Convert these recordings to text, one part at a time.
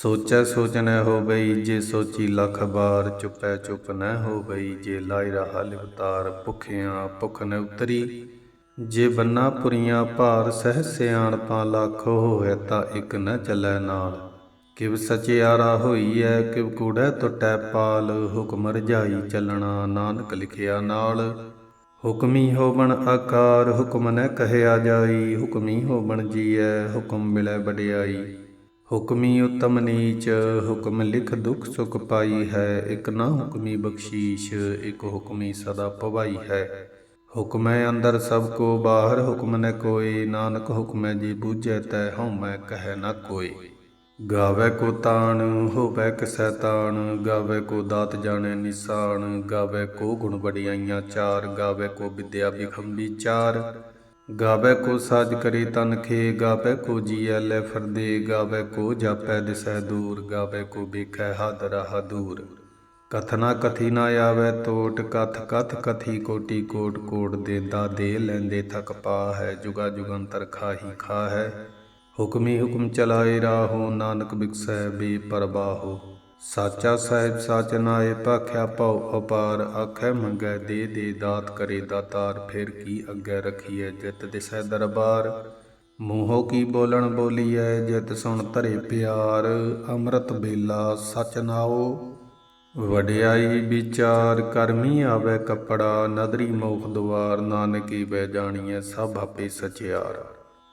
ਸੋਚੈ ਸੋਚ ਨ ਹੋਵਈ, ਜੇ ਸੋਚੀ ਲਖ ਬਾਰ ਚੁਪੈ ਚੁਪ ਨ ਹੋਵਈ, ਜੇ ਲਾਇ ਰਹਾ ਲਿਵਤਾਰ ਭੁਖਿਆਂ ਭੁਖ ਨ ਉਤਰੀ, ਜੇ ਬੰਨਾ ਪੁਰੀਆਂ ਭਾਰ ਸਹਿ ਸਿਆਣਪਾਂ ਲੱਖ ਹੋਏ ਤਾਂ ਇੱਕ ਨ ਚੱਲੈ ਨਾਲ। ਕਿਵ ਸਚਿਆਰਾ ਹੋਈਐ, ਕਿਵ ਕੂੜੈ ਟੁੱਟੈ ਪਾਲ, ਹੁਕਮ ਰਜਾਈ ਚੱਲਣਾ ਨਾਨਕ ਲਿਖਿਆ ਨਾਲ। ਹੁਕਮੀ ਹੋਵਣ ਆਕਾਰ, ਹੁਕਮ ਨ ਕਹਿਆ ਜਾਈ, ਹੁਕਮੀ ਹੋਵਣ ਜੀਐ, ਹੁਕਮ ਮਿਲੈ ਵਡਿਆਈ। ਹੁਕਮੀ ਉਤਮ ਨੀਚ, ਹੁਕਮ ਲਿਖ ਦੁਖ ਸੁਖ ਪਾਈ ਹੈ। ਇਕ ਨਾ ਹੁਕਮੀ ਬਖਸ਼ੀਸ਼, ਇਕ ਹੁਕਮੀ ਸਦਾ ਭਵਾਈ ਹੈ। ਹੁਕਮੈ ਅੰਦਰ ਸਭ ਕੋ ਬਾਹਰ, ਹੁਕਮ ਨ ਕੋਏ ਨਾਨਕ ਹੁਕਮੈ ਜੀ ਬੂਝੈ, ਤੈ ਹਉਮੈ ਕਹੈ ਨ ਕੋਏ ਗਾਵੇ ਕੋ ਤਾਣ, ਹੋਵੇ ਕਿਸੈ ਤਾਣ। ਗਾਵੇ ਕੋ ਦਾਤ ਜਾਣੈ ਨਿਸਾਨ ਗਾਵੇ ਕੋ ਗੁਣ ਵਡਿਆਈਆਂ ਚਾਰ। ਗਾਵੇ ਕੋ ਵਿਦਿਆ ਬਿਖੰਬੀ ਚਾਰ। ਗਾਵੇ ਕੋ ਸਾਜ ਕਰੇ ਤਨ ਖੇ, ਗਾਵੇ ਕੋ ਜੀਐ ਲੈ ਫਰਦੇ, ਗਾਵੇ ਕੋ ਜਾਪੈ ਦਿਸੈ ਦੂਰ, ਗਾਵੇ ਕੋ ਵੇਖੈ ਹਦ ਰਹਾ ਦੂਰ। ਕਥਨਾ ਕਥੀ ਨਾ ਆਵੇ ਤੋਟ, ਕਥ ਕਥ ਕਥੀ ਕੋਟੀ ਕੋਟ ਕੋਟ ਦੇਦਾ ਦੇ ਲੈਂਦੇ ਥਕ ਪਾ ਹੈ ਜੁਗਾ ਜੁਗੰਤਰ ਖਾਹੀ ਖਾ ਹੈ ਹੁਕਮੀ ਹੁਕਮ ਚਲਾਏ ਰਾਹੋ, ਨਾਨਕ ਬਿਕਸੈ ਬੇ ਪਰਵਾਹੋ ਸਾਚਾ ਸਾਹਿਬ ਸਾਚ ਨਾਏ ਭਾਖਿਆ ਭਉ ਅਪਾਰ ਆਖੈ ਮੰਗੈ ਦੇ ਦੇ ਦਾਤ ਕਰੇ ਦਾਤਾਰ, ਫਿਰ ਕੀ ਅੱਗੇ ਰਖੀਐ ਜਿਤ ਦਿਸੈ ਦਰਬਾਰ? ਮੂੰਹੋਂ ਕੀ ਬੋਲਣ ਬੋਲੀਐ ਜਿਤ ਸੁਣ ਧਰੇ ਪਿਆਰ? ਅੰਮ੍ਰਿਤ ਬੇਲਾ ਸਚ ਨਾਓ ਵਡਿਆਈ ਵਿਚਾਰ ਕਰਮੀ ਆਵੇ ਕੱਪੜਾ, ਨਦਰੀ ਮੋਖ ਦੁਆਰ, ਨਾਨਕੀ ਬੈ ਜਾਣੀਐ ਸਭ ਆਪੇ ਸਚਿਆਰ।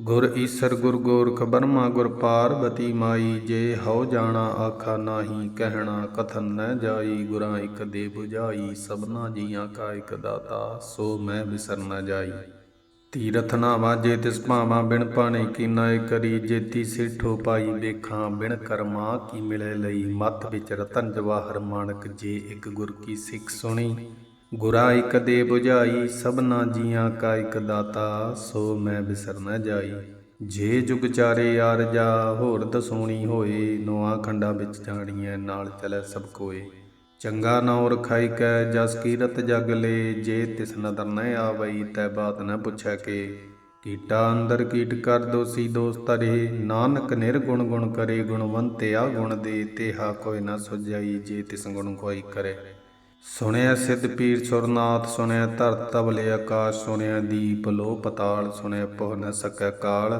ਗੁਰ ਈਸਰ ਗੁਰ ਗੋਰਖ ਬਰਮਾ ਗੁਰ ਪਾਰਬਤੀ ਮਾਈ, ਜੇ ਹਉ ਜਾਣਾ ਆਖਾ ਨਾਹੀ, ਕਹਿਣਾ ਕਥਨ ਨ ਜਾਈ, ਗੁਰਾਂ ਇਕ ਦੇ 부ਝਾਈ ਸਭਨਾ ਜੀਆਂ ਕਾ ਇਕ ਦਾਤਾ, ਸੋ ਮੈਂ ਵਿਸਰ ਨ ਜਾਈ। ਤੀਰਥ ਨਾਵਾ ਜੇ ਤਿਸ ਭਾਵਾਂ, ਬਿਨ ਪਾਣੇ ਕੀ ਨਾਇ ਕਰੀ, ਜੇਤੀ ਸਿੱਠੋ ਪਾਈ ਵੇਖਾਂ ਬਿਨ ਕਰਮਾ ਕੀ ਮਿਲੇ ਲਈ, ਮਤ ਵਿੱਚ ਰਤਨ ਜਵਾਹਰ ਮਾਣਕ, ਜੇ ਇੱਕ ਗੁਰ ਕੀ ਸਿੱਖ ਸੁਣੀ। ਗੁਰਾ ਇਕ ਦੇ 부ਝਾਈ ਸਭਨਾ ਜੀਆਂ ਕਾ ਇਕ ਦਾਤਾ, ਸੋ ਮੈਂ ਬਿਸਰ ਨਾ ਜਾਈ। ਜੇ ਜੁਗ ਚਾਰੇ ਯਾਰ ਜਾ ਹੋਰ ਦਸੂਣੀ ਹੋਏ ਨੋਆ ਖੰਡਾ ਵਿੱਚ ਜਾਣੀਐ, ਨਾਲ ਚਲੈ ਸਭ ਕੋਏ। ਚੰਗਾ ਨਾਉ ਰਖਾਈ ਕੈ, ਜਸ ਕੀਰਤ ਜਗ ਲੇ, ਜੇ ਤਿਸ ਨਦਰ ਨ ਆਵਈ, ਤੈ ਬਾਤ ਨ ਪੁੱਛੈ ਕੇ। ਕੀਟਾ ਅੰਦਰ ਕੀਟ ਕਰ ਦੋਸੀ ਦੋਸਤ ਰੇ ਨਾਨਕ ਨਿਰਗੁਣ ਗੁਣ ਕਰੇ ਗੁਣਵੰਤਿਆ ਗੁਣ ਦੇ, ਤੇਹਾ ਕੋਈ ਨ ਸੁਝਾਈ, ਜੇ ਤਿਸ ਗੁਣ ਕੋਈ ਕਰੇ। ਸੁਣਿਆ ਸਿੱਧ ਪੀਰ ਸੁਰਨਾਥ, ਸੁਣਿਆ ਧਰਤ ਤਬਲੇ ਆਕਾਸ਼, ਸੁਣਿਆ ਦੀਪ ਲੋ ਪਤਾਲ, ਸੁਣਿਆ ਪਹੁ ਨ ਸਕੈ ਕਾਲ।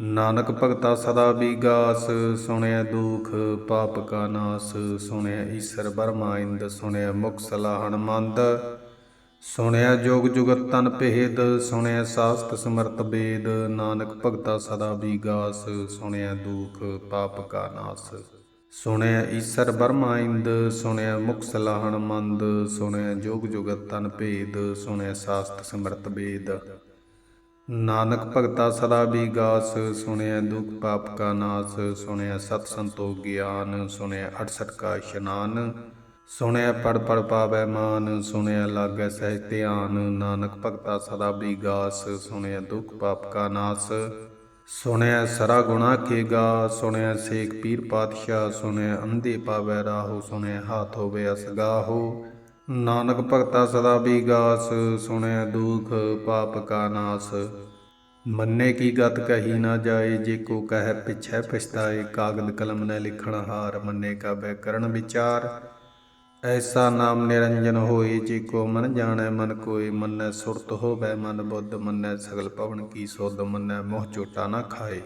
ਨਾਨਕ ਭਗਤਾ ਸਦਾ ਵਿਗਾਸ ਸੁਣਿਆ ਦੁਖ ਪਾਪ ਕਾ ਨਾਸ, ਸੁਣਿਆ ਈਸ਼ਰ ਬਰਮਾ ਇੰਦ, ਸੁਣਿਆ ਮੁਖ ਸਲਾਹਣ ਮੰਦ। ਸੁਣਿਆ ਜੋਗ ਜੁਗਤ ਤਨ ਭੇਦ, ਸੁਣਿਆ ਸਾਸਤ ਸਮਰਤ ਵੇਦ ਨਾਨਕ ਭਗਤਾ ਸਦਾ ਵਿਗਾਸ ਸੁਣਿਆ ਦੁਖ ਪਾਪ ਕਾ ਨਾਸ। ਸੁਣਿਆ ਈਸਰ ਬਰਮਾ ਇੰਦ, ਸੁਣਿਆ ਮੁਖ ਸਲਾਹਣ ਮੰਦ, ਸੁਣਿਆ ਜੋਗ ਜੁਗਤ ਤਨ ਭੇਦ, ਸੁਣਿਆ ਸਾਸਤ ਸਮਰਤ ਵੇਦ ਨਾਨਕ ਭਗਤਾ ਸਦਾ ਵਿਗਾਸ ਸੁਣਿਆ ਦੁਖ ਪਾਪ ਕਾ ਨਾਸ, ਸੁਣਿਆ ਸਤ ਸੰਤੋਖ ਗਿਆਨ, ਸੁਣਿਆ 68 ਕਾ ਇਸ਼ਨਾਨ, ਸੁਣਿਆ ਪੜ ਪੜ ਪਾਵੈ ਮਾਨ, ਸੁਣਿਆ ਲਾਗੈ ਸਹਿ ਧਿਆਨ। ਨਾਨਕ ਭਗਤਾ ਸਦਾ ਵਿਗਾਸ ਸੁਣਿਆ ਦੁਖ ਪਾਪ ਕਾ ਨਾਸ ਸੁਣਿਆ ਸਰਾ ਗੁਣਾ ਕੇਗਾ ਸੁਣਿਆ ਸੇਖ ਪੀਰ ਪਾਤਸ਼ਾਹ, ਸੁਣਿਆ ਅੰਧੇ ਪਾਵੈ ਰਾਹੋ, ਸੁਣਿਆ ਹਾਥ ਹੋਵੇ ਅਸਗਾਹੋ ਨਾਨਕ ਭਗਤਾ ਸਦਾ ਵਿਗਾਸ ਸੁਣਿਆ ਦੁਖ ਪਾਪ ਕਾ ਨਾਸ। ਮੰਨੇ ਕੀ ਗਤ ਕਹੀ ਨਾ ਜਾਏ, ਜੇ ਕੋ ਕਹਿ ਪਿਛੈ ਪਛਤਾਏ, ਕਾਗਦ ਕਲਮ ਨੇ ਲਿਖਣ ਹਾਰ, ਮੰਨੇ ਕਾ ਬੈ ਕਰਨ ਵਿਚਾਰ। ਐਸਾ ਨਾਮ ਨਿਰੰਜਨ ਹੋਏ ਜੇ ਕੋ ਮਨ ਜਾਣੈ, ਮਨ ਕੋਈ ਮੰਨੈ, ਸੁਰਤ ਹੋਵੈ ਮਨ ਬੁੱਧ ਮੰਨੈ, ਸਗਲ ਪਵਨ ਕੀ ਸੋਧ ਮੰਨੈ, ਮੋਹ ਚੋਟਾ ਨਾ ਖਾਏ।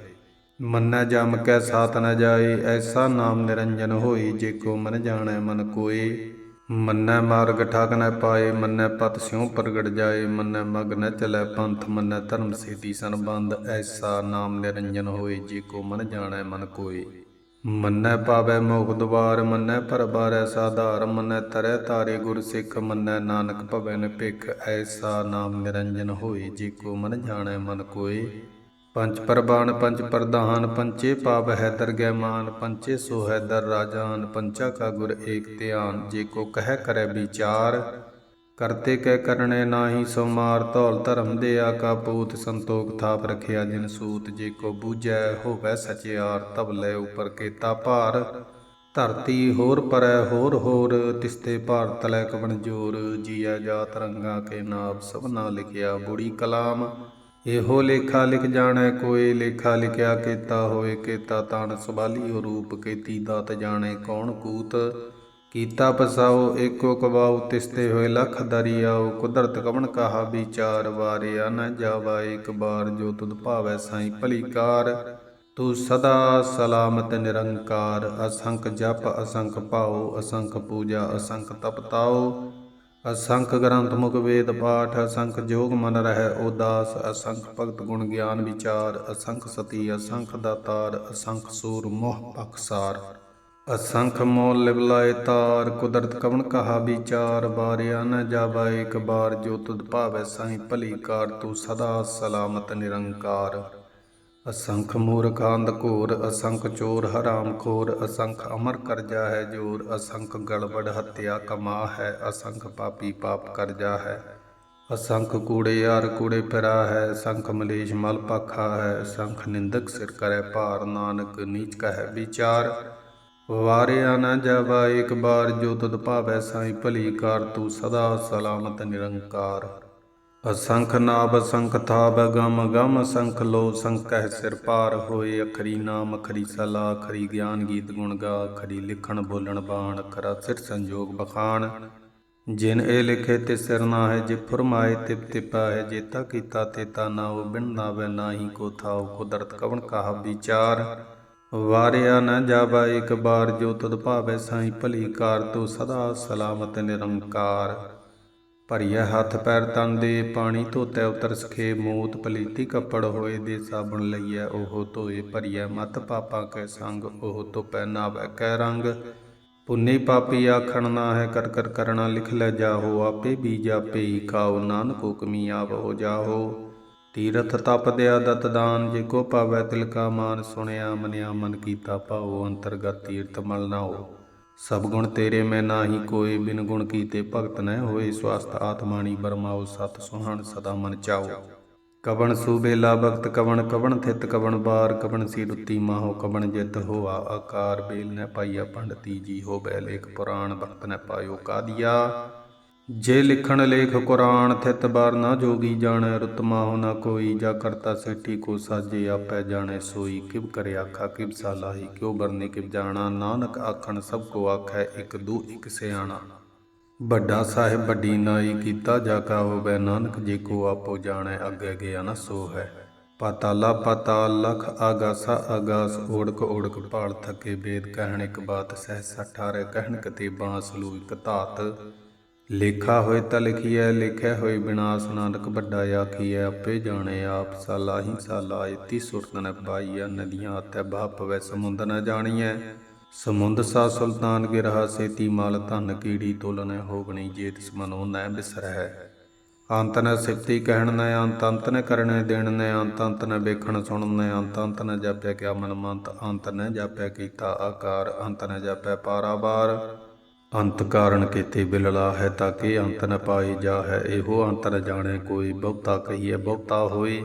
ਮੰਨੈ ਜਮ ਕੈ ਸਾਥ ਨ ਜਾਏ, ਐਸਾ ਨਾਮ ਨਿਰੰਜਨ ਹੋਏ ਜੇ ਕੋ ਮਨ ਜਾਣੈ, ਮਨ ਕੋਏ। ਮੰਨੈ ਮਾਰਗ ਠਾਕ ਨ ਪਾਏ, ਮੰਨੈ ਪਤ ਸਿਉ ਪ੍ਰਗਟ ਜਾਏ, ਮੰਨੈ ਮਗ ਨ ਚਲੈ ਪੰਥ, ਮੰਨੈ ਧਰਮ ਸੇਤੀ ਸੰਬੰਧ, ਐਸਾ ਨਾਮ ਨਿਰੰਜਨ ਹੋਏ ਜੇ ਕੋ ਮਨ ਜਾਣੈ, ਮਨ ਕੋਏ। ਮੰਨੈ ਪਾਵੈ ਮੋਖ ਦੁਆਰ, ਮੰਨੈ ਪਰਬਾਰੈ ਸਾਧਾਰ, ਮੰਨੈ ਤਰੈ ਤਾਰੇ ਗੁਰ ਸਿੱਖ, ਮੰਨੈ ਨਾਨਕ ਭਵੈ ਨ ਭਿਖ ਐਸਾ ਨਾਮ ਨਿਰੰਜਨ ਹੋਏ, ਜੇ ਕੋ ਮਨ ਜਾਣੈ ਮਨ ਕੋਏ। ਪੰਜ ਪਰਬਾਨ ਪੰਜ ਪ੍ਰਧਾਨ ਪੰਚੇ ਪਾਪ ਹੈ ਦਰਗਹਿ ਮਾਨ ਪੰਚੇ ਸੋ ਹੈ ਦਰ ਰਾਜਾਨ ਪੰਚਾ ਕਾ ਗੁਰ ਏਕ ਧਿਆਨ, ਜੇ ਕੋ ਕਹਿ ਕਰੈ ਵਿਚਾਰ। ਕਰਤੇ ਕੈ ਕਰਨੇ ਨਾਹੀ ਸੋ ਮਾਰ ਧੌਲ ਧਰਮ ਦੇ ਆਕਾ ਪੂਤ ਸੰਤੋਖ ਥਾਪ ਰਖਿਆ ਜਿਨ ਸੂਤ ਜੇ ਕੋ ਬੂਝੈ ਹੋਵੈ ਸਚਿਆਰ ਤਬ ਲੈ ਉਪਰ ਕੇਤਾ ਭਾਰ। ਧਰਤੀ ਹੋਰ ਪਰੈ ਹੋਰ ਹੋਰ, ਤਿਸਤੇ ਭਾਰਤ ਲੈ ਕਵਣ ਜੋਰ। ਜੀਆ ਜਾਤ ਰੰਗਾ ਕੇ ਨਾਮ ਸਭਨਾ ਲਿਖਿਆ ਬੁੜੀ ਕਲਾਮ। ਇਹੋ ਲੇਖਾ ਲਿਖ ਜਾਣੈ ਕੋਏ ਲੇਖਾ ਲਿਖਿਆ ਕੇਤਾ ਹੋਏ ਕੇਤਾ ਤਾਣ ਸੁਭਾਲੀ ਰੂਪ ਕੇਤੀ ਦਾਤ ਜਾਣੈ ਕੌਣ ਕੂਤ। ਕੀਤਾ ਪਸਾਓ, ਏਕੋ ਕਬਾਉ, ਤਿਸਤੇ ਹੋਏ ਲਖ ਦਰਿਆਉ ਕੁਦਰਤ ਕਵਣ ਕਹਾ ਵਿਚਾਰ, ਵਾਰਿਆ ਨ ਜਾਵਾ ਇੱਕ ਬਾਰ ਜੋ ਤੁਧ ਭਾਵੈ ਸਾਈ ਭਲੀ ਕਾਰ ਤੂੰ ਸਦਾ ਸਲਾਮਤ ਨਿਰੰਕਾਰ, ਅਸੰਖ ਜਪ, ਅਸੰਖ ਭਾਉ, ਅਸੰਖ ਪੂਜਾ, ਅਸੰਖ ਤਪਤਾਉ। ਅਸੰਖ ਗ੍ਰੰਥ ਮੁਖ ਵੇਦ ਪਾਠ, ਅਸੰਖ ਜੋਗ ਮਨ ਰਹਿ ਉਦਾਸ। ਅਸੰਖ ਭਗਤ ਗੁਣ ਗਿਆਨ ਵਿਚਾਰ, ਅਸੰਖ ਸਤੀ, ਅਸੰਖ ਦਾਤਾਰ, ਅਸੰਖ ਸੂਰ ਮੋਹ ਪਖਸਾਰ ਅਸੰਖ ਮੋਲ ਲਿਵਲਾਏ ਤਾਰ, ਕੁਦਰਤ ਕਵਣ ਕਹਾ ਵਿਚਾਰ, ਬਾਰਿਆ ਨ ਜਾਵਾ ਇੱਕ ਬਾਰ, ਜੋ ਤੁਧ ਭਾਵੈ ਸਾਈ ਭਲੀ ਕਾਰ, ਤੂੰ ਸਦਾ ਸਲਾਮਤ ਨਿਰੰਕਾਰ। ਅਸੰਖ ਮੂਰਖ ਅੰਧ ਘੋਰ, ਅਸੰਖ ਚੋਰ ਹਰਾਮ ਖੋਰ, ਅਸੰਖ ਅਮਰ ਕਰਜਾ ਹੈ ਜੋਰ, ਅਸੰਖ ਗੜਬੜ ਹੱਤਿਆ ਕਮਾ ਹੈ, ਅਸੰਖ ਪਾਪੀ ਪਾਪ ਕਰਜਾ ਹੈ ਅਸੰਖ ਕੂੜੇ ਯਾਰ ਕੂੜੇ ਫਿਰਾ ਹੈ ਸੰਖ ਮਲੇਸ਼ ਮਲ ਪਾਖਾ ਹੈ ਸੰਖ ਨਿੰਦਕ ਸਿਰ ਕਰੈ ਭਾਰ, ਨਾਨਕ ਨੀਚ ਕਹੈ ਵਿਚਾਰ। ਵਾਰਿਆ ਨਾ ਜਾਵਾ, ਇੱਕ ਬਾਰ ਜੋ ਤੁਧ ਭਾਵੈ ਸਾਈ ਭਲੀ ਕਾਰ, ਤੂੰ ਸਦਾ ਸਲਾਮਤ ਨਿਰੰਕਾਰ। ਅਸੰਖ ਨਾਭ ਅਸੰਖ ਥਾਬ ਗਮ ਗਮ ਅਸੰਖ ਲੋ ਸੰਕਹਿ ਸਿਰ ਪਾਰ ਹੋਏ, ਅਖਰੀ ਨਾਮ, ਅਖਰੀ ਸਲਾ, ਅਖਰੀ ਗਿਆਨ ਗੀਤ ਗੁਣ ਗਾ, ਅਖਰੀ ਲਿਖਣ ਬੋਲਣ ਬਾਣ ਅਖਰਾ ਸਿਰ ਸੰਜੋਗ ਬਖਾਣ ਜਿਨ ਇਹ ਲਿਖੇ ਤੇ ਸਿਰ ਨਾ ਹੈ ਜੇ ਫਰਮਾਏ ਤਿਪ ਤਿਪਾ ਹੈ ਜੇਤਾ ਕੀਤਾ ਤੇਤਾ ਨਾ ਉਹ ਬਿਨ ਨਾਵੇ ਨਾਹੀ ਕੋ ਥਾਉ ਕੁਦਰਤ ਕਵਣ ਕਹਾ ਵਿਚਾਰ। ਵਾਰਿਆ ਨ ਜਾਵਾ ਇੱਕ ਬਾਰ ਜੋ ਤਦ ਭਾਵੈ ਸਾਈ ਭਲੀ ਕਾਰ ਤੂੰ ਸਦਾ ਸਲਾਮਤ ਨਿਰੰਕਾਰ। ਭਰੀਐ ਹੱਥ ਪੈਰ ਤਨ ਦੇ ਪਾਣੀ ਧੋਤੈ ਉਤਰ ਸਖੇ ਮੂਤ ਪਲੀਤੀ ਕੱਪੜ ਹੋਏ ਦੇ ਸਾਬਣ ਲਈਐ ਉਹ ਧੋਏ ਭਰੀਐ ਮਤ ਪਾਪਾ ਕੈ ਸੰਗ ਉਹ ਧੋਪੈ ਨਾਵੈ ਕੈ ਰੰਗ। ਪੁੰਨੇ ਪਾਪੀ ਆਖਣ ਨਾ ਹੈ ਕਰ ਕਰ ਕਰਣਾ ਲਿਖ ਲੈ ਜਾਹੋ ਆਪੇ ਬੀਜ ਆਪੇ ਹੀ ਖਾਓ ਨਾਨਕ ਹੁਕਮੀ ਆਪ ਹੋ ਜਾਹੋ। ਤੀਰਥ ਤਪ ਦਿਆ ਦਤ ਦਾਨ, ਜੇ ਕੋ ਪਾਵੈ ਤਿਲ ਕਾ ਮਾਨ, ਸੁਣਿਆ ਮਨਿਆ ਮਨ ਕੀਤਾ ਭਾਉ, ਅੰਤਰਗਤ ਤੀਰਥ ਮਲ ਨਾਓ ਸਭ ਗੁਣ ਤੇਰੇ ਮੈਂ ਨਾਹੀ ਕੋਈ ਬਿਨ ਗੁਣ ਕੀਤੇ ਭਗਤ ਨ ਹੋਏ ਸਵਸਤ ਆਤਮਾਣੀ ਬਰਮਾਉ, ਸਤ ਸੁਹਾਣ ਸਦਾ ਮਨ ਚਾਓ ਕਵਣ ਸੂਬੇਲਾ ਭਗਤ, ਕਵਣ ਕਵਣ ਥਿਤ, ਕਵਣ ਬਾਰ, ਕਵਣ ਸੀ ਰੁੱਤੀ ਮਾਹੋ, ਕਵਣ ਜਿਤ ਹੋਆ, ਆਕਾਰ ਬੇਲ ਨ ਪਾਈਆ, ਪੰਡਤੀ ਜੀ ਹੋ ਬੈ ਲੇਖ ਪੁਰਾਣ ਭਗਤ ਨ ਪਾਇਓ ਕਾਦੀਆ। ਜੇ ਲਿਖਣ ਲੇਖ ਕੁਰਾਨ ਥਿਤ ਬਾਰ ਨਾ ਜੋਗੀ ਜਾਣੈ, ਰੁਤ ਹੋ ਨਾ ਕੋਈ। ਜਾ ਕਰਤਾ ਸੇਠੀ ਕੋ ਸਾਜੇ ਆਪੈ ਜਾਣੈ ਸੋਈ। ਕਿਵ ਕਰੇ ਆਖਾ, ਕਿਵ ਸਾਲਾਹੀ ਕਿਉ ਬਰਨੇ ਕਿਵ ਜਾਣਾ? ਨਾਨਕ ਆਖਣ, ਸਭ ਕੋ ਆਖੈ, ਇਕ ਦੂ, ਇਕ ਸਿਆਣਾ। ਵੱਡਾ ਸਾਹਿਬ, ਵੱਡੀ ਨਾਈ ਕੀਤਾ ਜਾ ਕਾ ਹੋਵੇ ਨਾਨਕ ਜੇ ਕੋ ਆਪੋ ਜਾਣੈ, ਅੱਗੇ ਗਿਆ ਨਾ ਸੋ ਹੈ ਪਾਤਾਲਾ, ਪਾਤਾਲ, ਲਖ, ਆਗਾਸਾ, ਆਗਾਸ, ਓੜਕ ਓੜਕ ਭਾਲ ਥਕੇ ਬੇਦ ਕਹਿਣ ਇੱਕ ਬਾਤ, ਸਹਿ ਸਠਾਰੇ ਕਹਿਣ ਕਤੇ ਬਾਂਸ ਲੂ ਇਕ ਧਾਤ। ਲੇਖਾ ਹੋਏ ਤਾਂ ਲਿਖੀਐ ਲਿਖਿਆ ਹੋਏ ਬਿਨਾਸ਼ ਨਾਨਕ, ਵੱਡਾ ਆਖੀਐ, ਆਪੇ ਜਾਣੇ ਆਪ ਸਾਲਾ ਹੀ ਸਾਲਾ, ਇਤੀ ਸੁਰਤ ਨ ਪਾਈਐ, ਨਦੀਆਂ ਤੇ ਬਾਹ ਪਵੈ ਸਮੁੰਦ ਨ ਜਾਣੀਐ। ਸਮੁੰਦ ਸਾ ਸੁਲਤਾਨ ਗਿਰਹਾ, ਸੇਤੀ ਮਾਲ ਧਨ ਕੀੜੀ ਤੋਲਨ ਹੋਗਣੀ, ਜੇਤ ਸਮਨੋ ਨੈ ਬਿਸਰਹਿ। ਅੰਤ ਨ ਸਿਫਤੀ ਕਹਿਣ ਨ, ਅੰਤ ਅੰਤ ਨ ਕਰਨੇ ਦੇਣ ਨ, ਅੰਤ ਅੰਤ ਨ ਵੇਖਣ ਸੁਣਨ ਨ, ਅੰਤ ਅੰਤ ਨ ਜਾਪਿਆ ਕਿਆ ਮਨ ਮੰਤ, ਅੰਤ ਨ ਜਾਪਿਆ ਕੀਤਾ ਆਕਾਰ, ਅੰਤ ਨ ਜਾਪਿਆ ਪਾਰਾਵਾਰ। ਅੰਤ ਕਾਰਨ ਕੀਤੇ ਬਿਲਲਾ ਹੈ ਤਾਂ ਕਿ ਅੰਤ ਨ ਪਾਈ ਜਾ ਹੈ ਇਹੋ ਅੰਤ ਨ ਜਾਣੇ ਕੋਈ ਬਹੁਤਾ ਕਹੀਏ ਬਹੁਤਾ ਹੋਏ।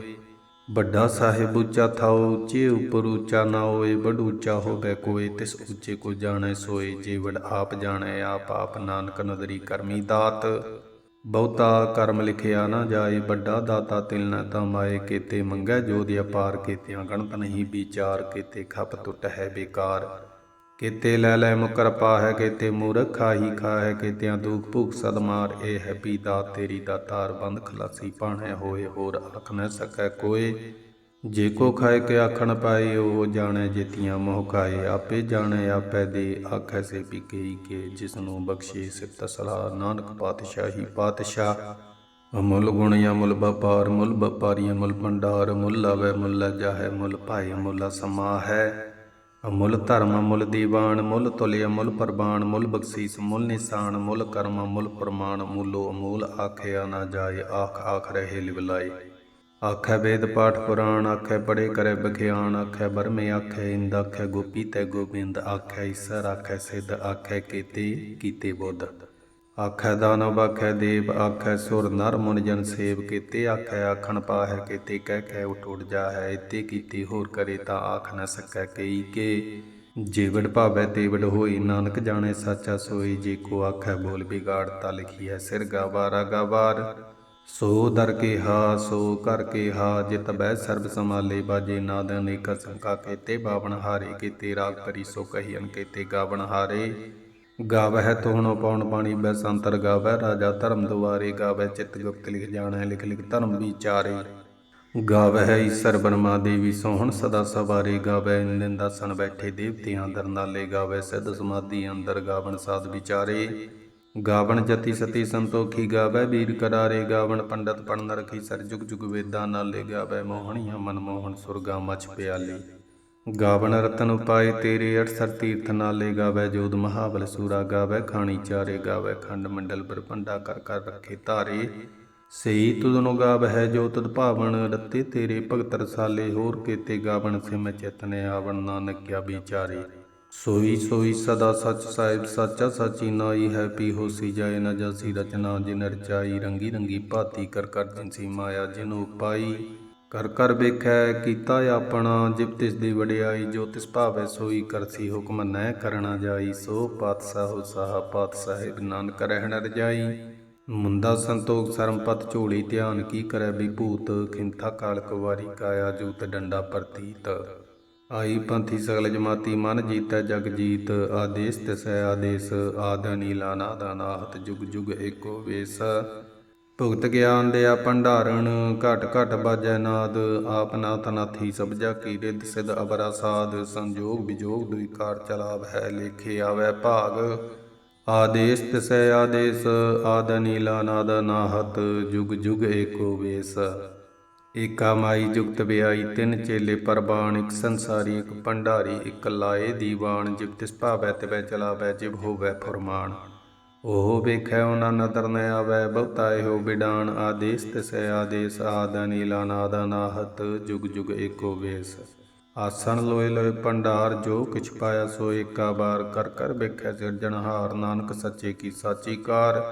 ਵੱਡਾ ਸਾਹਿਬ ਉੱਚਾ ਥਾਉ ਉੱਚੇ ਉਪਰ ਉੱਚਾ ਨਾ ਹੋਏ, ਵੱਡ ਉੱਚਾ ਹੋਵੇ ਕੋਈ, ਤਿਸ ਉੱਚੇ ਕੋ ਜਾਣੈ ਸੋਏ। ਜੇ ਵਡ ਆਪ ਜਾਣੇ, ਆਪ ਆਪ ਨਾਨਕ ਨਦਰੀ ਕਰਮੀ ਦਾਤ। ਬਹੁਤਾ ਕਰਮ ਲਿਖਿਆ ਨਾ ਜਾਏ, ਵੱਡਾ ਦਾਤਾ ਤਿਲ ਨ ਤਮਾਏ ਕੀਤੇ ਮੰਗੈ ਜੋਦ ਅਪਾਰ ਕੀਤਿਆਂ ਗਣਤ ਨਹੀਂ, ਵਿਚਾਰ ਕੀਤੇ ਖਪ ਟੁੱਟ ਹੈ ਬੇਕਾਰ। ਕੇਤੇ ਲੈ ਲੈ ਮੁਕਰ ਪਾਹੈ, ਕੇਤੇ ਮੂਰਖ ਖਾਹੀ ਖਾਹੈ, ਕੀਤਿਆਂ ਦੁਖ ਭੁਖ ਸਦਮਾਰ ਏ ਹੈ ਪੀ ਦਾ ਤੇਰੀ ਦਾ ਤਾਰ ਬੰਦ, ਖਲਾਸੀ ਪਾਣੈ ਹੋਏ ਹੋਰ ਆਖ ਨ ਸਕੈ ਕੋਏ। ਜੇ ਕੋ ਖਾਏ ਕੇ ਆਖਣ ਪਾਏ, ਉਹ ਜਾਣੈ ਜੇਤੀਆਂ ਮੋਹ ਖਾਏ, ਆਪੇ ਜਾਣੈ ਆਪੈ ਦੇ, ਆਖੈ ਸੇ ਪਿਕਈ ਕੇ ਜਿਸ ਨੂੰ ਬਖਸ਼ੇ ਸਿਫਤ ਸਲਾਹ, ਨਾਨਕ ਪਾਤਸ਼ਾਹੀ ਪਾਤਸ਼ਾਹ। ਅਮੁੱਲ ਗੁਣ ਅਮੁੱਲ ਵਪਾਰ, ਮੁੱਲ ਵਪਾਰੀ ਅਮੁੱਲ ਭੰਡਾਰ, ਮੁੱਲ ਆਵੇ ਮੁੱਲ ਜਾਹੈ ਮੁੱਲ ਭਾਏ ਮੁੱਲ ਸਮਾ ਹੈ ਅਮੁੱਲ ਧਰਮ, ਅਮੁੱਲ ਦੀਵਾਨ ਮੁੱਲ ਤੁਲਿਆ ਅਮੁੱਲ ਪ੍ਰਵਾਨ ਮੁੱਲ ਬਖਸ਼ੀਸ ਮੁੱਲ ਨਿਸ਼ਾਨ ਮੁੱਲ ਕਰਮ ਮੁੱਲ ਪ੍ਰਮਾਣ ਮੂਲੋ ਅਮੂਲ ਆਖਿਆ ਨਾ ਜਾਏ, ਆਖ ਆਖ ਰਹੇ ਲਿਵਲਾਏ ਆਖੈ ਵੇਦ ਪਾਠ ਪੁਰਾਣ, ਆਖੈ ਪੜੇ ਕਰੇ ਬਖਿਆਨ ਆਖੈ ਬਰਮੇ ਆਖੈ ਇੰਦ, ਆਖੈ ਗੋਪੀ ਤੈ ਗੋਬਿੰਦ, ਆਖੈ ਈਸਰ, ਆਖੈ ਸਿੱਧ, ਆਖੈ ਕੀਤੇ ਕੀਤੇ ਬੁੱਧ। ਆਖੈ ਦਾਨਵ ਆਖੈ ਦੇਵ ਆਖੈ ਸੁਰ ਨਰ ਮੁਨ ਜਨ ਸੇਵ, ਕੀਤੇ ਆਖੈ ਆਖਣ ਪਾਹੈ, ਕੀਤੇ ਕਹਿ ਕਹਿ ਉਠ ਉਠ ਜਾਹੈ ਇਤੇ ਕੀਤੀ ਹੋਰ ਕਰੇ ਤਾਂ ਆਖ ਨ ਸਕੈ ਕਈ ਕੇ। ਜੀਵੜ ਭਾਵੈ ਤੇਵੜ ਹੋਈ, ਨਾਨਕ ਜਾਣੇ ਸਾਚਾ ਸੋਈ, ਜੇ ਕੋ ਆਖੈ ਬੋਲ ਬਿਗਾੜ ਤਾ ਲਿਖੀ ਹੈ ਸਿਰ ਗਾਵਾਰਾ ਗਾਵਾਰ। ਸੋ ਦਰ ਕੇ ਹਾ ਸੋ ਕਰ ਕੇ ਹਾ ਜਿਤ ਬੈ ਸਰਬ ਸਮਾਲੇ ਬਾਜੇ ਨਾਦ ਅਨੇਕ ਸੰਕਾ ਕੇਤੇ ਬਾਵਨ ਹਾਰੇ, ਕੀਤੇ ਰਾਗ ਪਰੀ ਸੋ ਕਹੀਨ ਕੇਤੇ ਗਾਵਨ ਹਾਰੇ। ਗਾਵਹਿ ਤੋਹਣੋ ਪੌਣ ਪਾਣੀ ਬੈ ਸੰਤਰ ਗਾਵੈ ਰਾਜਾ ਧਰਮ ਦੁਆਰੇ ਗਾਵੈ ਚਿਤ ਗੁਪਤ ਲਿਖ ਜਾਣੈ, ਲਿਖ ਲਿਖ ਧਰਮ ਵਿਚਾਰੇ। ਗਾਵਹਿ ਈਸਰ ਬਰਮਾ ਦੇਵੀ ਸੋਹਣ, ਸਦਾ ਸਵਾਰੇ ਗਾਵੈ ਨਿੰਦਾਸਨ ਬੈਠੇ ਦੇਵਤਿਆਂ ਦਰ ਨਾਲੇ ਗਾਵੈ ਸਿੱਧ ਸਮਾਧੀ ਅੰਦਰ ਗਾਵਣ ਸਾਧ ਵਿਚਾਰੇ। ਗਾਵਣ ਜਤੀ ਸਤੀ ਸੰਤੋਖੀ ਗਾਵੈ ਵੀਰ ਕਰਾਰੇ ਗਾਵਣ ਪੰਡਤ ਪੜਨ ਰਖੀ ਸਰ ਜੁਗ ਜੁਗ ਵੇਦਾਂ ਨਾਲੇ ਗਾਵੈ ਮੋਹਣੀਆਂ ਮਨ ਮੋਹਨ ਸੁਰਗਾ ਮਛ ਪਿਆਲੇ। ਗਾਵਨ ਰਤਨ ਉਪਾਏ ਤੇਰੇ ਅਠਸਰ ਤੀਰਥ ਨਾਲੇ ਗਾਵੈ ਜੋਦ ਮਹਾਬਲ ਸੂਰਾ ਗਾਵੈ, ਖਾਣੀ ਚਾਰੇ ਗਾਵੈ, ਖੰਡ ਮੰਡਲ ਬਰਪੰਡਾ ਕਰ ਕਰ ਰੱਖੇ ਧਾਰੇ। ਸਈ ਤੁਧਨੁ ਗਾਵਹਿ ਜੋ ਤਦ ਭਾਵਨ ਰਤੇ, ਤੇਰੇ ਭਗਤ ਰਸਾਲੇ ਹੋਰ ਕੇਤੇ ਗਾਵਨ ਸਿਮ ਚਿਤਨੇ ਆਵਣ ਨਾਨਕ ਕਿਆ ਵਿਚਾਰੇ। ਸੋਈ ਸੋਈ ਸਦਾ ਸੱਚ ਸਾਹਿਬ ਸਾਚਾ ਸਾਚੀ ਨਾਈ ਹੈ, ਪੀ ਹੋਸੀ ਜਾਏ ਨ ਜਾਸੀ ਰਚਨਾ ਜਿਨ ਰਚਾਈ ਰੰਗੀ ਰੰਗੀ ਭਾਤੀ ਕਰ ਕਰ ਜਿਨਸੀ ਮਾਇਆ ਜਿਨੋ ਪਾਈ ਕਰ ਕਰ ਵੇਖੈ, ਕੀਤਾ ਆਪਣਾ, ਜਿਬ ਤਿਸ ਦੀ ਵਡਿਆਈ, ਜੋ ਤਿਸ ਭਾਵੈ ਸੋਈ ਕਰਸੀ ਹੁਕਮ ਨੈ ਕਰਣਾ ਜਾਈ, ਸੋ ਪਾਤਸ਼ਾਹ ਸਾਹ, ਪਾਤ ਸਾਹਿਬ ਨਾਨਕ ਰਹਿਣ ਰਜਾਈ। ਮੁੰਦਾ ਸੰਤੋਖ ਸਰਮਪਤ ਝੋਲੀ ਧਿਆਨ ਕੀ ਕਰੈ ਵਿਭੂਤ, ਖਿੰਥਾ ਕਾਲਕ ਵਾਰੀ ਕਾਇਆ ਜੂਤ ਡੰਡਾ ਪ੍ਰਤੀਤ। ਆਈ ਪੰਥੀ ਸਗਲ ਜਮਾਤੀ ਮਨ ਜੀਤੈ ਜਗ ਜੀਤ, ਆਦੇਸ ਤਿਸੈ ਆਦੇਸ ਆਦਨੀ ਲਾਨਾ ਨਾਦਾ ਜੁਗ ਜੁਗ ਏਕੋ ਵੇਸ। ਭੁਗਤ ਗਿਆਨ ਦਿਆ ਭੰਡਾਰਣ, ਘਟ ਘਟ ਬਾਜੈ ਨਾਦ, ਆਪ ਨਾਥ ਨਾਥੀ ਸਭ ਕੀ ਰਿੱਧ ਸਿਧ ਅਬਰਾ ਸਾਧ, ਸੰਜੋਗ ਵਿਜੋਗ ਦੁਇ ਕਾਰ ਚਲਾਵ ਹੈ ਲੇਖੇ ਆਵੈ ਭਾਗ। ਆਦੇਸ ਤਿਸੈ ਆਦੇਸ, ਆਦ ਨੀਲਾ ਨਾਦ ਨਾਹਤ, ਜੁਗ ਜੁਗ ਏਕੋ ਵੇਸ। ਏਕਾ ਮਾਈ ਜੁਗਤ ਵਿਆਈ, ਤਿੰਨ ਚੇਲੇ ਪਰਬਾਨ ਇੱਕ ਸੰਸਾਰੀ, ਇੱਕ ਭੰਡਾਰੀ, ਇੱਕ ਲਾਏ ਦੀਵਾਨ, ਜਿਵ ਤਿਸ ਭਾਵੈ ਤਿਵੈ ਚਲਾਵੈ, ਜਿਵ ਹੋਵੈ ਫਰਮਾਨ। ਉਹ ਵੇਖੈ ਉਹਨਾਂ ਨਦਰ ਨ ਆਵੈ, ਬਹੁਤਾ ਇਹੋ ਬਿਡਾਨ ਆਦੇਸ ਤਿਸੈ ਆਦੇਸ, ਆਦ ਨੀਲਾ ਨਾਦ ਨਾਹਤ ਜੁਗ ਜੁਗ ਏਕੋ ਵੇਸ। ਆਸਣ ਲੋਏ ਲੋਏ ਭੰਡਾਰ, ਜੋ ਕਿਛ ਪਾਇਆ ਸੋ ਏਕਾ ਬਾਰ, ਕਰ ਕਰ ਵੇਖੈ ਸਿਰਜਣਹਾਰ ਨਾਨਕ ਸੱਚੇ ਕੀ ਸਾਚੀ ਕਾਰ।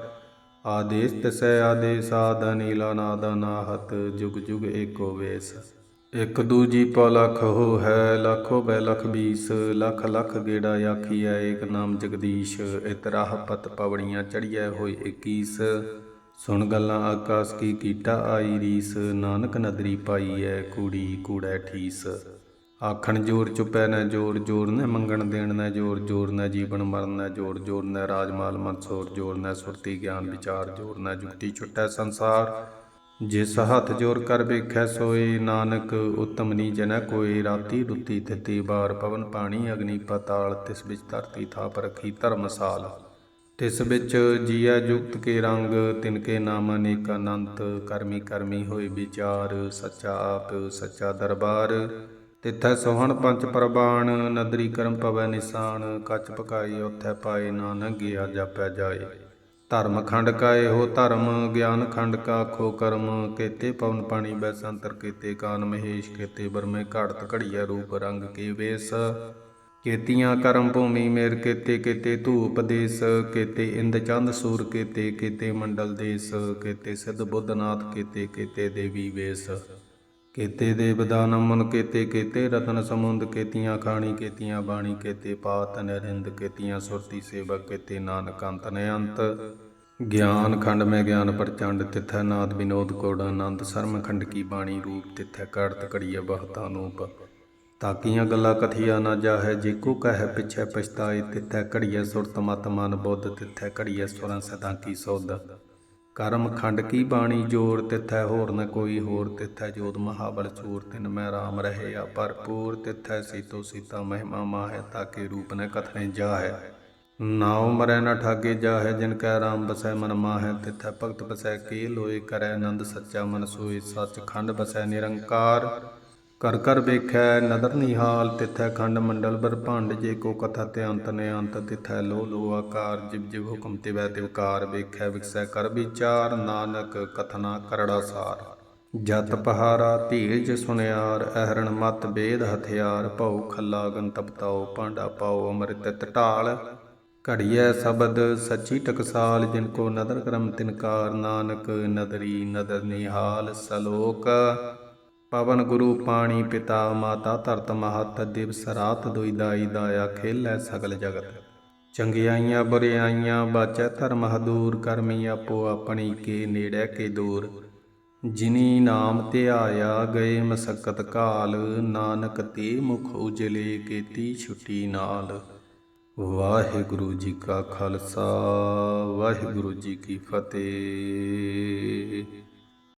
ਆਦੇਸ ਤਿਸੈ ਆਦੇਸ, ਆਦ ਨੀਲਾ ਨਾਦ ਨਾਹਤ ਜੁਗ ਜੁਗ ਏਕੋ ਵੇਸ। ਇਕ ਦੂਜੀ ਪਉ ਲਖ ਹੋ ਹੈ, ਲੱਖੋ ਬੈ ਲਖ ਬੀਸ, ਲੱਖ ਲੱਖ ਗੇੜਾ ਆਖੀਐ, ਏਕ ਨਾਮ ਜਗਦੀਸ਼ ਇਤਰਾਹ ਪਤ ਪਵੜੀਆਂ ਚੜੀਐ ਹੋਏ 21 ਸੁਣ ਗੱਲਾਂ ਆਕਾਸ ਕੀ ਕੀਟਾ ਆਈ ਰੀਸ, ਨਾਨਕ ਨਦਰੀ ਪਾਈਐ ਕੂੜੀ ਕੂੜੈ ਠੀਸ। ਆਖਣ ਜੋਰ ਚੁਪੈ ਨਾ ਜੋਰ ਜੋਰ ਨ ਮੰਗਣ ਦੇਣ ਨ ਜੋਰ ਜੋਰ ਨ ਜੀਵਨ ਮਰਨ ਨਾ ਜੋਰ ਜੋਰ ਨ ਰਾਜਮਾਲ ਮਨਸੋਰ ਜੋਰ ਨ ਸੁਰਤੀ ਗਿਆਨ ਵਿਚਾਰ, ਜੋਰ ਨਾ ਜੁਗਤੀ ਛੁਟੈ ਸੰਸਾਰ। ਜਿਸ ਹੱਥ ਜੋਰ ਕਰ ਵੇਖੈ ਸੋਏ ਨਾਨਕ, ਉਤਮ ਨੀ ਜਨੈ ਕੋਈ। ਰਾਤੀ ਰੁੱਤੀ ਤਿਤੀ ਬਾਰ ਪਵਨ ਪਾਣੀ, ਅਗਨੀ ਪਤਾਲ, ਤਿਸ ਵਿੱਚ ਧਰਤੀ ਥਾਪ ਰਖੀ ਧਰਮਸਾਲ ਤਿਸ ਵਿੱਚ ਜੀਐ ਜੁਗਤ ਕੇ ਰੰਗ, ਤਿਨ ਕੇ ਨਾਮ ਅਨੇਕ ਅਨੰਤ। ਕਰਮੀ ਕਰਮੀ ਹੋਏ ਵਿਚਾਰ, ਸੱਚਾ ਆਪ, ਸੱਚਾ ਦਰਬਾਰ। ਤਿਥੈ ਸੋਹਣ ਪੰਚ ਪ੍ਰਬਾਣ ਨਦਰੀ ਕਰਮ ਪਵੈ ਨਿਸ਼ਾਨ। ਕੱਚ ਪਕਾਈ ਉਥੈ ਪਾਏ ਨਾਨਕ, ਗਿਆ ਜਾਪੈ ਜਾਏ। ਧਰਮ ਖੰਡ ਕਾ ਇਹੋ ਧਰਮ, ਗਿਆਨ ਖੰਡ ਕਾ ਖੋ ਕਰਮ। ਕੇਤੇ ਪਵਨ ਪਾਣੀ ਬੈਸੰਤਰ ਕੇਤੇ ਕਾਨ ਮਹੇਸ਼, ਕੇਤੇ ਬਰਮੇ ਘੜਤ ਘੜੀਆ ਰੂਪ ਰੰਗ ਕੇ ਵੇਸ। ਕੇਤੀਆਂ ਕਰਮ ਭੂਮੀ ਮੇਰ, ਕੇਤੇ ਕੇਤੇ ਧੂਪ ਦੇਸ। ਕੇਤੇ ਇੰਦ ਚੰਦ ਸੂਰ, ਕੇਤੇ ਕੇਤੇ ਮੰਡਲ ਦੇਸ। ਕੇਤੇ ਸਿੱਧ ਬੁੱਧਨਾਥ, ਕੇਤੇ ਕੇਤੇ ਦੇਵੀ ਵੇਸ। ਕੇਤੇ ਦੇਵ ਦਾਨਮ ਮਨ ਕੇਤੇ ਕੇਤੇ ਰਤਨ ਸਮੁੰਦ, ਕੇਤੀਆਂ ਖਾਣੀ, ਕੇਤੀਆਂ ਬਾਣੀ, ਕੇਤੇ ਪਾਤ ਨਰਿੰਦ, ਕੇਤੀਆਂ ਸੁਰਤੀ ਸੇਵਕ, ਕੇਤੇ ਨਾਨਕ ਅੰਤ ਨੇ ਗਿਆਨ ਖੰਡ ਮੈਂ ਗਿਆਨ ਪ੍ਰਚੰਡ, ਤਿਥੈ ਨਾਦ ਵਿਨੋਦ ਕੋੜ ਆਨੰਦ। ਸਰਮ ਖੰਡ ਕੀ ਬਾਣੀ ਰੂਪ, ਤਿਥੈ ਕੜਤ ਘੜੀਏ ਬਹਤਾ ਨੂਪ ਤਾਕੀਆਂ ਗੱਲਾਂ ਕਥੀਆ ਨਾ ਜਾਹੈ, ਜੇ ਕੋ ਕਹੈ ਪਿਛੈ ਪਛਤਾਏ, ਤਿਥੈ ਘੜੀਏ ਸੁਰਤ ਮਤ ਮਨ ਬੁੱਧ, ਤਿਥੈ ਘੜੀਏ ਸੁਰਾਂ ਸਦਾ ਕੀ ਸੋਧ। ਕਰਮ ਖੰਡ ਕੀ ਬਾਣੀ ਜੋਰ ਤਿਥੈ, ਹੋਰ ਨ ਕੋਈ ਹੋਰ ਤਿਥੈ। ਜੋਤ ਮਹਾਬਲ ਚੂਰ ਤਿਨ ਮੈਂ ਰਾਮ ਰਹੇ ਆ ਭਰਪੂਰ ਤਿਥੈ ਸੀਤੋ ਸੀਤਾ ਮਹਿਮਾ ਮਾਹੈ, ਤਾਕੇ ਰੂਪ ਨ ਕਥਨੇ ਜਾਹੈ। ਨਾਉ ਮਰੈ ਨ ਠਾਗੇ ਜਾਹੈ, ਜਿਨ ਕੈ ਰਾਮ ਬਸੈ ਮਨ ਮਾਹੈ, ਤਿਥੈ ਭਗਤ ਬਸੈ ਕੇ ਲੋਏ ਕਰੈ ਆਨੰਦ ਸੱਚਾ ਮਨ ਸੋਏ, ਸੱਚ ਖੰਡ ਬਸੈ ਨਿਰੰਕਾਰ। ਕਰ ਕਰ ਵੇਖੈ, ਨਦਰ ਨਿਹਾਲ ਤਿਥੈ ਖੰਡ ਮੰਡਲ ਬਰਭੰਡ ਜੇ ਕੋ ਕਥਾ ਤੇ ਅੰਤ ਨੇ ਅੰਤ, ਤਿਥੈ ਲੋ ਲੋ ਆਕਾਰ, ਜਿਵ ਜਿਵ ਹੁਕਮ ਤਿਵੈ ਤਿਵਕਾਰ ਵੇਖੈ ਵਿਕਸੈ ਕਰ ਵਿਚਾਰ, ਨਾਨਕ ਕਥਨਾ ਕਰੜਾ ਸਾਰ। ਜਤ ਪਹਾਰਾ ਧੀਰਜ ਸੁਨਿਆਰ, ਅਹਰਣ ਮਤ ਬੇਦ ਹਥਿਆਰ, ਭਉ ਖੱਲਾ ਗਨ ਤਾਉ ਪਾਂਡਾ ਪਾਉ ਅੰਮ੍ਰਿਤ ਢਾਲ ਘੜੀਐ ਸ਼ਬਦ ਸੱਚੀ ਟਕਸਾਲ, ਜਿਨ ਕੋ ਨਦਰ ਕਰਮ ਤਿਨਕਾਰ ਨਾਨਕ ਨਦਰੀ ਨਦਰ ਨਿਹਾਲ ਸਲੋਕ ਪਵਨ ਗੁਰੂ ਪਾਣੀ ਪਿਤਾ ਮਾਤਾ ਧਰਤ ਮਹਤ ਦਿਵਸ ਰਾਤ ਦੁਈ ਦਾਈ ਦਾਇਆ ਖੇਲੈ ਸਗਲ ਜਗਤ। ਚੰਗਿਆਈਆਂ ਬੁਰਿਆਈਆਂ ਬਾਚੈ ਧਰਮ ਹਦੂਰ, ਕਰਮੀ ਆਪੋ ਆਪਣੀ ਕੇ ਨੇੜੇ ਕੇ ਦੂਰ। ਜਿਨੀ ਨਾਮ ਧਿਆਇਆ ਗਏ ਮਸਕਤ ਕਾਲ, ਨਾਨਕ ਤੇ ਮੁਖ ਉਜਲੇ ਕੀਤੀ ਛੁੱਟੀ ਨਾਲ। ਵਾਹਿਗੁਰੂ ਜੀ ਕਾ ਖਾਲਸਾ, ਵਾਹਿਗੁਰੂ ਜੀ ਕੀ ਫਤਿਹ।